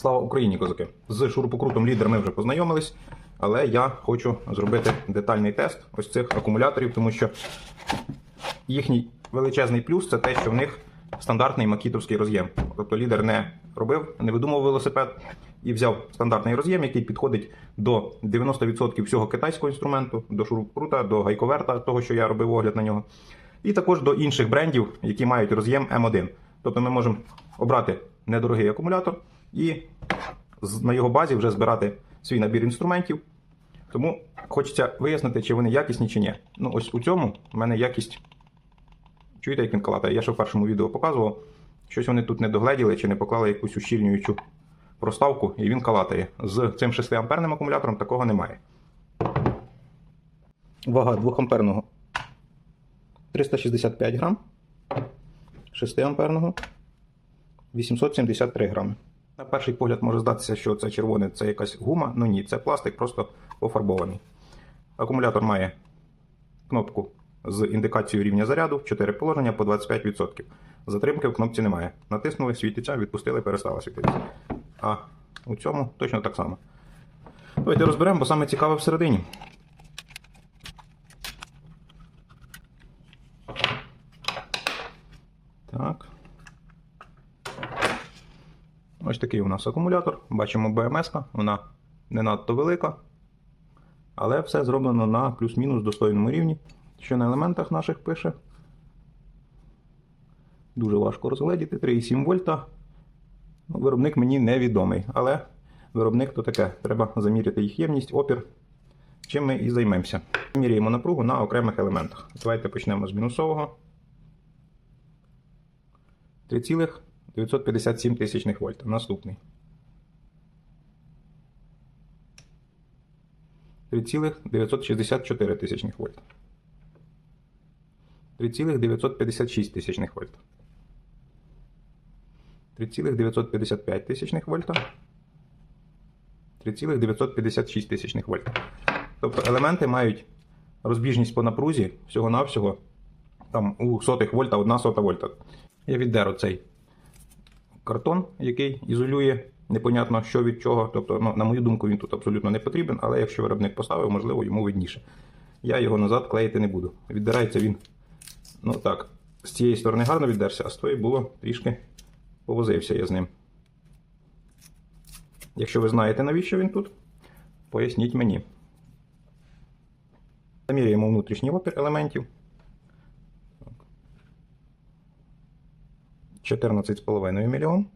Слава Україні, козаки! З шурупокрутом лідер ми вже познайомились, але я хочу зробити детальний тест ось цих акумуляторів, тому що їхній величезний плюс це те, що в них стандартний макітовський роз'єм. Тобто лідер не робив, не видумав велосипед і взяв стандартний роз'єм, який підходить до 90% всього китайського інструменту, до шурупокрута, до гайковерта, того, що я робив огляд на нього, і також до інших брендів, які мають роз'єм М1. Тобто ми можемо обрати недорогий акумулятор і на його базі вже збирати свій набір інструментів. Тому хочеться вияснити, чи вони якісні чи ні. Ну, ось у цьому в мене якість. Чуєте, як він калатає? Я ще в першому відео показував. Щось вони тут не догледіли чи не поклали якусь ущільнюючу проставку, і він калатає. З цим 6 амперним акумулятором такого немає. Вага 2 амперного 365 грам. 6 амперного 873 грами. На перший погляд може здатися, що це червоне це якась гума. Ну ні, це пластик просто пофарбований. Акумулятор має кнопку з індикацією рівня заряду, 4 положення по 25%. Затримки в кнопці немає. Натиснули, світиться, відпустили, перестала світитися. А у цьому точно так само. Давайте розберемо, бо саме цікаве всередині. Так. Ось такий у нас акумулятор. Бачимо БМС, вона не надто велика. Але все зроблено на плюс-мінус достойному рівні. Що на елементах наших пише. Дуже важко розгледіти. 3,7 вольта. Ну, Виробник мені невідомий, але виробник то таке. Треба заміряти їх ємність, опір. Чим ми і займемося. Міряємо напругу на окремих елементах. Давайте почнемо з мінусового. 3,957 тисячних вольт. Наступний. 3,964 тисячних вольт. 3,956 тисячних вольт. 3,955 тисячних вольта. 3,956 тисячних вольт. Тобто елементи мають розбіжність по напрузі всього-навсього там у сотих вольта, одна сота вольта. Я віддер оцей картон, який ізолює непонятно що від чого. Тобто, ну, на мою думку, він тут абсолютно не потрібен, але якщо виробник поставив, можливо, йому видніше. Я його назад клеїти не буду. Віддирається він. Ну так, з цієї сторони гарно віддерся, а з тої було трішки повозився я з ним. Якщо ви знаєте, навіщо він тут, поясніть мені. Замірюємо внутрішній опір елементів. 14,5 мільйон.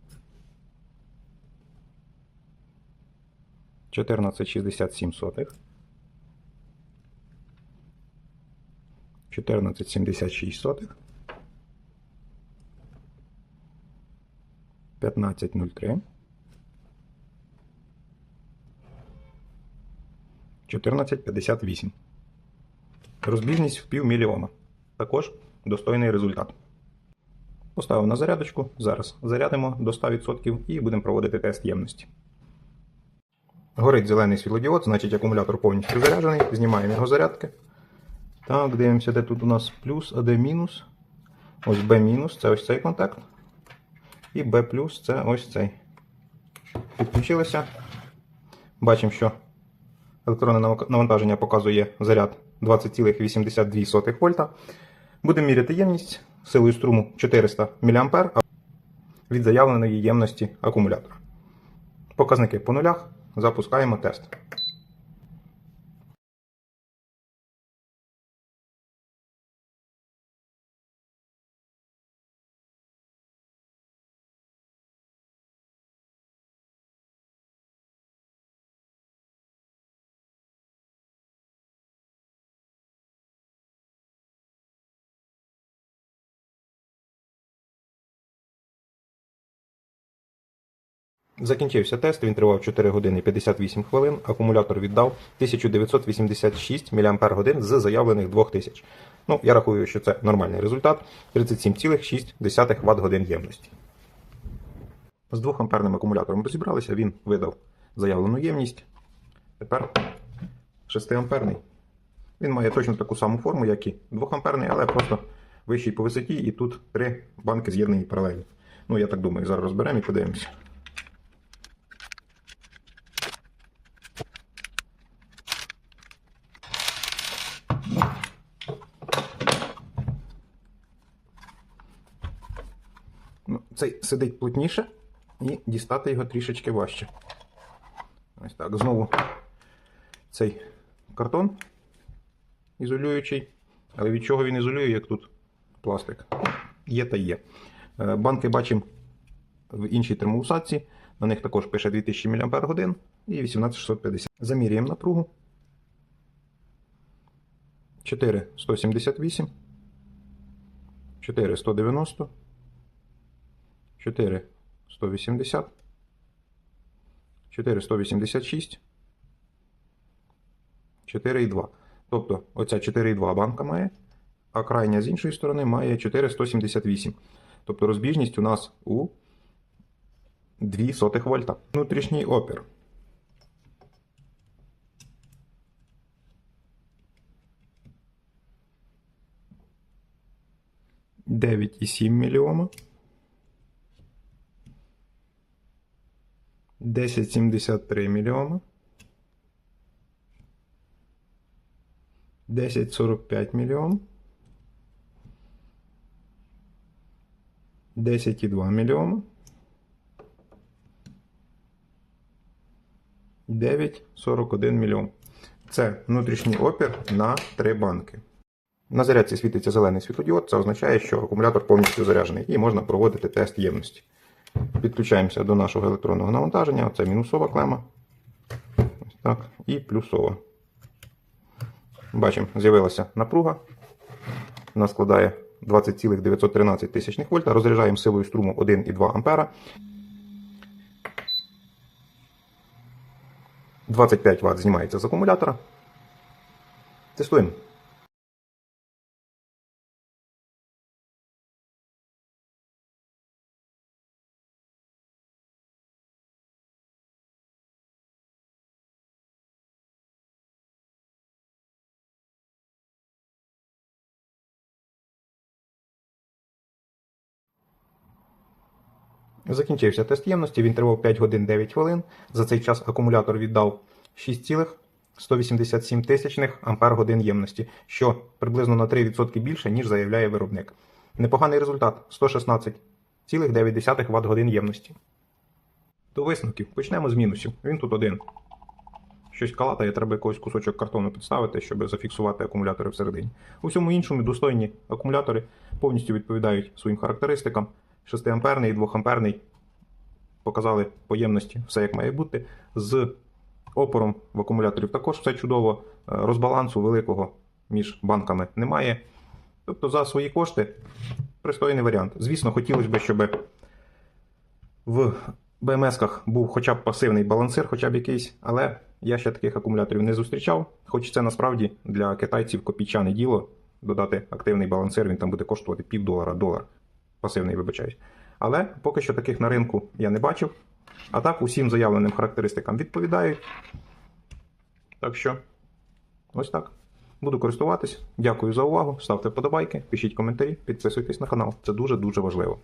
14,67 сотих. 14,76 сотих. 15,03. 14,58. Розбіжність в півмільйона. Також достойний результат. Поставив на зарядочку. Зараз зарядимо до 100% і будемо проводити тест ємності. Горить зелений світлодіод, значить акумулятор повністю заряджений. Знімаємо його зарядки. Так, дивимося, де тут у нас плюс, а де мінус. Ось B мінус це ось цей контакт. І B плюс це ось цей. Підключилися. Бачимо, що електронне навантаження показує заряд 20,82 вольта. Будемо міряти ємність силою струму 400 мА від заявленої ємності акумулятора. Показники по нулях. Запускаємо тест. Закінчився тест, він тривав 4 години 58 хвилин. Акумулятор віддав 1986 мАч з заявлених 2000. Ну, я рахую, що це нормальний результат 37,6 Вт годин ємності. З 2 амперним акумулятором розібралися, він видав заявлену ємність. Тепер 6 амперний. Він має точно таку саму форму, як і 2 амперний, але просто вищий по висоті, і тут три банки з'єднані паралельно. Ну, я так думаю, зараз розберемо і подивимося. Цей сидить плотніше і дістати його трішечки важче. Ось так. Знову цей картон ізолюючий. Але від чого він ізолює, як тут пластик? Є та є. Е, Банки бачимо в іншій термоусадці. На них також пише 2000 мАч і 18650. Замірюємо напругу. 4 178, 4 190, 4 180, 4 186, 4,2. Тобто оця 4,2 банка має, а крайня з іншої сторони має 4,178. Тобто розбіжність у нас у 2 сотих вольта. Внутрішній опір. Дев'ять і сім мільйома. Десять сімдесят три мільйома. 10,45 мільйон. 10,2 мільйона. 9,41 мільйон. Це внутрішній опір на 3 банки. На зарядці світиться зелений світлодіод. Це означає, що акумулятор повністю заряджений і можна проводити тест ємності. Підключаємося до нашого електронного навантаження. Це мінусова клема. Ось так. І плюсова. Бачимо, з'явилася напруга. Вона складає 20,913 тисячних вольта. Розряджаємо силою струму 1,2 ампера. 25 Вт знімається з акумулятора. Тестуємо. Закінчився тест ємності, він тривав 5 годин 9 хвилин. За цей час акумулятор віддав 6,187 тисячних ампер годин ємності, що приблизно на 3% більше, ніж заявляє виробник. Непоганий результат 116,9 Вт годин ємності. До висновків почнемо з мінусів. Він тут один. Щось калатає, треба якийсь кусочок картону підставити, щоб зафіксувати акумулятори всередині. У всьому іншому достойні акумулятори повністю відповідають своїм характеристикам. 6 амперний і 2 амперний показали по ємності все як має бути. З опором в акумуляторів також все чудово. Е, Розбалансу великого між банками немає. Тобто за свої кошти пристойний варіант. Звісно, хотілося б, щоб в БМС-ках був хоча б пасивний балансир, хоча б якийсь, але я ще таких акумуляторів не зустрічав. Хоч це насправді для китайців копійчане діло додати активний балансир, він там буде коштувати пів долара, долар. Пасивний, вибачаюсь. Але поки що таких на ринку я не бачив. А так, усім заявленим характеристикам відповідають. Так що, ось так. Буду користуватись. Дякую за увагу. Ставте вподобайки, пишіть коментарі, підписуйтесь на канал. Це дуже-дуже важливо.